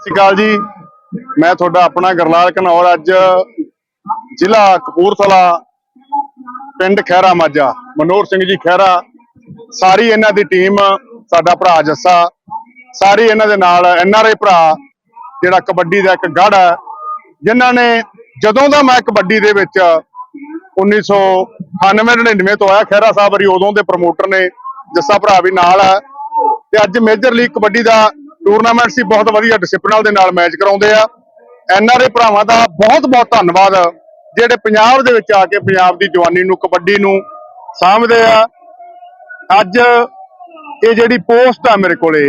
ਸਤਿ ਸ਼੍ਰੀ ਅਕਾਲ ਜੀ। ਮੈਂ ਤੁਹਾਡਾ ਆਪਣਾ ਗਰਲਾਲ ਘਨੌਰ ਅੱਜ ਜ਼ਿਲ੍ਹਾ ਕਪੂਰਥਲਾ ਪਿੰਡ ਖਹਿਰਾ ਮਾਜਾ ਮਨੋਹਰ ਸਿੰਘ ਜੀ ਖਹਿਰਾ, ਸਾਰੀ ਇਹਨਾਂ ਦੀ ਟੀਮ ਸਾਡਾ ਭਰਾ ਜੱਸਾ, ਸਾਰੀ ਇਹਨਾਂ ਦੇ ਨਾਲ ਐਨਆਰਆਈ ਭਰਾ, ਜਿਹੜਾ ਕਬੱਡੀ ਦਾ ਇੱਕ ਗੜ ਹੈ, ਜਿਨ੍ਹਾਂ ਨੇ ਜਦੋਂ ਦਾ ਮੈਂ ਕਬੱਡੀ ਦੇ ਵਿੱਚ 1998-99 ਤੋਂ ਆਇਆ, ਖਹਿਰਾ ਸਾਹਿਬ ਵਰੀ ਉਦੋਂ ਦੇ ਪ੍ਰਮੋਟਰ ਨੇ, ਜੱਸਾ ਭਰਾ ਵੀ ਨਾਲ ਹੈ। ਤੇ ਅੱਜ ਮੇਜਰ ਲੀਗ ਕਬੱਡੀ ਦਾ ਟੂਰਨਾਮੈਂਟ ਸੀ, ਬਹੁਤ ਵਧੀਆ ਡਿਸਪਲਿਨ ਦੇ ਨਾਲ ਮੈਚ ਕਰਾਉਂਦੇ ਆ। ਐਨਆਰਏ ਭਰਾਵਾਂ ਦਾ ਬਹੁਤ ਬਹੁਤ ਧੰਨਵਾਦ। ਜਿਹੜੇ ਪੰਜਾਬ ਦੇ ਵਿੱਚ ਆ ਕੇ ਪੰਜਾਬ ਦੀ ਜਵਾਨੀ ਨੂੰ, ਕਬੱਡੀ ਨੂੰ ਸਾਂਭਦੇ ਆ। ਅੱਜ ਇਹ ਜਿਹੜੀ ਪੋਸਟ ਆ ਮੇਰੇ ਕੋਲੇ,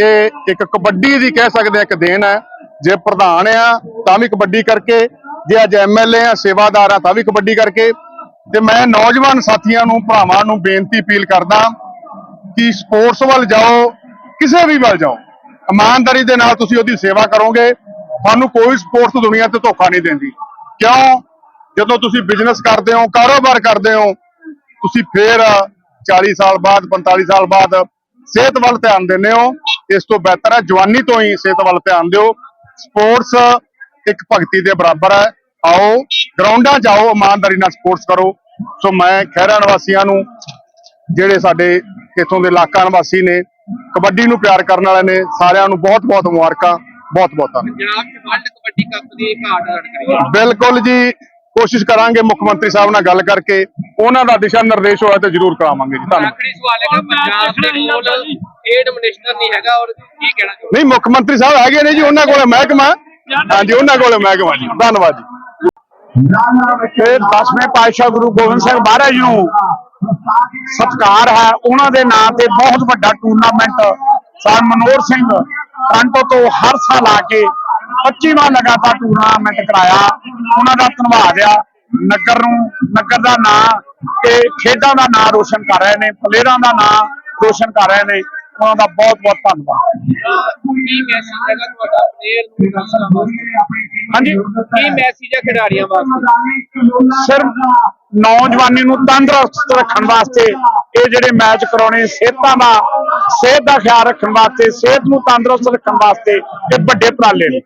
ਇਹ ਇੱਕ ਕਬੱਡੀ ਦੀ ਕਹਿ ਸਕਦੇ ਆ, ਇੱਕ ਦੇਣ ਹੈ ਜੇ ਪ੍ਰਧਾਨ ਆ, ਤਾਂ ਵੀ ਕਬੱਡੀ ਕਰਕੇ। ਜੇ ਅੱਜ ਐਮਐਲਏ ਆ, ਸੇਵਾਦਾਰ ਆ, ਤਾਂ ਵੀ ਕਬੱਡੀ ਕਰਕੇ। ਤੇ ਮੈਂ ਨੌਜਵਾਨ ਸਾਥੀਆਂ ਨੂੰ, ਭਰਾਵਾਂ ਨੂੰ ਬੇਨਤੀ ਅਪੀਲ ਕਰਦਾ ਕਿ ਸਪੋਰਟਸ ਵੱਲ ਜਾਓ, ਕਿਸੇ ਵੀ ਵੱਲ ਜਾਓ। ਇਮਾਨਦਾਰੀ ਦੇ ਨਾਲ ਤੁਸੀਂ ਉਹਦੀ ਸੇਵਾ ਕਰੋਗੇ, ਤੁਹਾਨੂੰ ਕੋਈ ਸਪੋਰਟਸ ਦੁਨੀਆ ਤੇ ਧੋਖਾ ਨਹੀਂ ਦਿੰਦੀ। ਕਿਉਂ? ਜਦੋਂ ਤੁਸੀਂ ਬਿਜ਼ਨਸ ਕਰਦੇ ਹੋ, ਕਾਰੋਬਾਰ ਕਰਦੇ ਹੋ, ਤੁਸੀਂ ਫੇਰ 40 ਸਾਲ ਬਾਅਦ 45 ਸਾਲ ਬਾਅਦ ਸਿਹਤ ਵੱਲ ਧਿਆਨ ਦਿੰਦੇ ਹੋ। ਇਸ ਤੋਂ ਬਿਹਤਰ ਹੈ, ਜਵਾਨੀ ਤੋਂ ਹੀ ਸਿਹਤ ਵੱਲ ਧਿਆਨ ਦਿਓ। ਸਪੋਰਟਸ ਇੱਕ ਭਗਤੀ ਦੇ ਬਰਾਬਰ ਹੈ। ਆਓ, ਗਰਾਊਂਡਾਂ 'ਚ ਆਓ, ਇਮਾਨਦਾਰੀ ਨਾਲ ਸਪੋਰਟਸ ਕਰੋ। ਸੋ ਮੈਂ ਖਹਿਰਾ ਨਿਵਾਸੀਆਂ ਨੂੰ, ਜਿਹੜੇ ਸਾਡੇ ਇੱਥੋਂ ਦੇ ਇਲਾਕਾ ਨਿਵਾਸੀ ਨੇ ਕਬੱਡੀ ਨੂੰ ਪਿਆਰ ਕਰਨ ਵਾਲੇ ਨੇ ਸਾਰਿਆਂ ਨੂੰ ਬਹੁਤ ਬਹੁਤ ਮੁਬਾਰਕਾਂ ਬਹੁਤ ਬਹੁਤ ਧੰਨਵਾਦ। ਪੰਜਾਬ ਚ ਵਰਲਡ ਕਬੱਡੀ ਕੱਪ ਦੀ ਘਾਟ ਲੜ ਕਰੀ ਹੈ। ਬਿਲਕੁਲ ਜੀ ਕੋਸ਼ਿਸ਼ ਕਰਾਂਗੇ ਮੁੱਖ ਮੰਤਰੀ ਸਾਹਿਬ ਨਾਲ ਗੱਲ ਕਰਕੇ ਉਹਨਾਂ ਦਾ ਦਿਸ਼ਾ ਨਿਰਦੇਸ਼ ਹੋਇਆ ਤੇ ਜ਼ਰੂਰ ਕਰਾਵਾਂਗੇ ਜੀ ਧੰਨਵਾਦ। ਆਖਰੀ ਸਵਾਲ ਹੈਗਾ ਪੰਜਾਬ ਦੇ ਕੋਲ ਏਡ ਮਿਨਿਸਟਰ ਨਹੀਂ ਹੈਗਾ ਔਰ ਕੀ ਕਹਿਣਾ ਚਾਹੁੰਦੇ ਨਹੀਂ ਮੁੱਖ ਮੰਤਰੀ ਸਾਹਿਬ ਹੈਗੇ ਨੇ ਜੀ ਉਹਨਾਂ ਕੋਲੇ ਮਹਿਕਮਾ ਹਾਂਜੀ ਉਹਨਾਂ ਕੋਲੇ ਮਹਿਕਮਾ ਜੀ। ਧੰਨਵਾਦ ਜੀ। ਤੇ 10ਵੇਂ ਪਾਤਸ਼ਾਹ ਗੁਰੂ ਗੋਬਿੰਦ ਸਿੰਘ ਮਹਾਰਾਜ ਨੂੰ ਸਤਕਾਰ ਹੈ ਉਹਨਾਂ ਦੇ ਨਾਂ ਤੇ ਬਹੁਤ ਵੱਡਾ ਟੂਰਨਾਮੈਂਟ ਸਰ ਮਨੋਹਰ ਸਿੰਘ ਟਾਂਟੋ ਤੋਂ ਹਰ ਸਾਲ ਆ ਕੇ 25ਵਾਂ ਲਗਾਤਾਰ ਟੂਰਨਾਮੈਂਟ ਕਰਾਇਆ। ਉਹਨਾਂ ਦਾ ਧੰਨਵਾਦ ਆ। ਨਗਰ ਨੂੰ ਨਗਰ ਦਾ ਨਾਂ ਤੇ ਖੇਡਾਂ ਦਾ ਨਾਂ ਰੋਸ਼ਨ ਕਰ ਰਹੇ ਨੇ ਪਲੇਅਰਾਂ ਦਾ ਨਾਂ ਰੋਸ਼ਨ ਕਰ ਰਹੇ ਨੇ। ਉਹਨਾਂ ਦਾ ਬਹੁਤ ਬਹੁਤ ਧੰਨਵਾਦ। ਕੀ ਮੈਸੇਜ ਹੈਗਾ ਤੁਹਾਡਾ ਪਲੇਅਰ ਨੂੰ ਦਰਸ਼ਕਾਂ ਵਾਸਤੇ ਹਾਂਜੀ। ਕੀ ਮੈਸੇਜ ਹੈ ਖਿਡਾਰੀਆਂ ਵਾਸਤੇ? ਸਿਰਫ ਨੌਜਵਾਨੀ ਨੂੰ ਤੰਦਰੁਸਤ ਰੱਖਣ ਵਾਸਤੇ ਇਹ ਜਿਹੜੇ ਮੈਚ ਕਰਾਉਣੇ ਸਿਹਤਾਂ ਦਾ ਸਿਹਤ ਦਾ ਖਿਆਲ ਰੱਖਣ ਵਾਸਤੇ ਸਿਹਤ ਨੂੰ ਤੰਦਰੁਸਤ ਰੱਖਣ ਵਾਸਤੇ ਇਹ ਵੱਡੇ ਉਪਰਾਲੇ ਨੇ।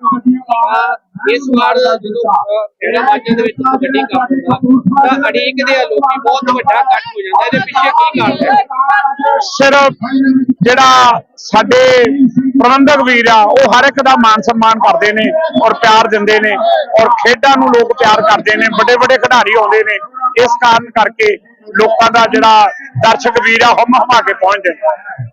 ਇਸ ਵਾਰ ਜਦੋਂ ਜਿਹੜੇ ਮਾਝੇ ਦੇ ਵਿੱਚ ਕਬੱਡੀ ਕੱਪ ਹੁੰਦਾ ਤਾਂ ਅੜੀਕ ਦੇ ਆ ਲੋਕੀ ਬਹੁਤ ਵੱਡਾ ਇਕੱਠ ਹੋ ਜਾਂਦਾ ਇਹਦੇ ਪਿੱਛੇ ਕੀ ਕਾਰਨ ਹੈ? ਸਿਰਫ ਜਿਹੜਾ ਸਾਡੇ ਪ੍ਰਬੰਧਕ ਵੀਰ ਆ ਉਹ ਹਰ ਇੱਕ ਦਾ ਮਾਨ ਸਨਮਾਨ ਕਰਦੇ ਨੇ ਔਰ ਪਿਆਰ ਦਿੰਦੇ ਨੇ ਔਰ ਖੇਡਾਂ ਨੂੰ ਲੋਕ ਪਿਆਰ ਕਰਦੇ ਨੇ ਵੱਡੇ ਵੱਡੇ ਖਿਡਾਰੀ ਆਉਂਦੇ ਨੇ। ਇਸ ਕਾਰਨ ਕਰਕੇ ਲੋਕਾਂ ਦਾ ਜਿਹੜਾ ਦਰਸ਼ਕ ਵੀਰ ਆ ਹਮ ਹਮਾ ਕੇ ਪਹੁੰਚਦੇ ਨੇ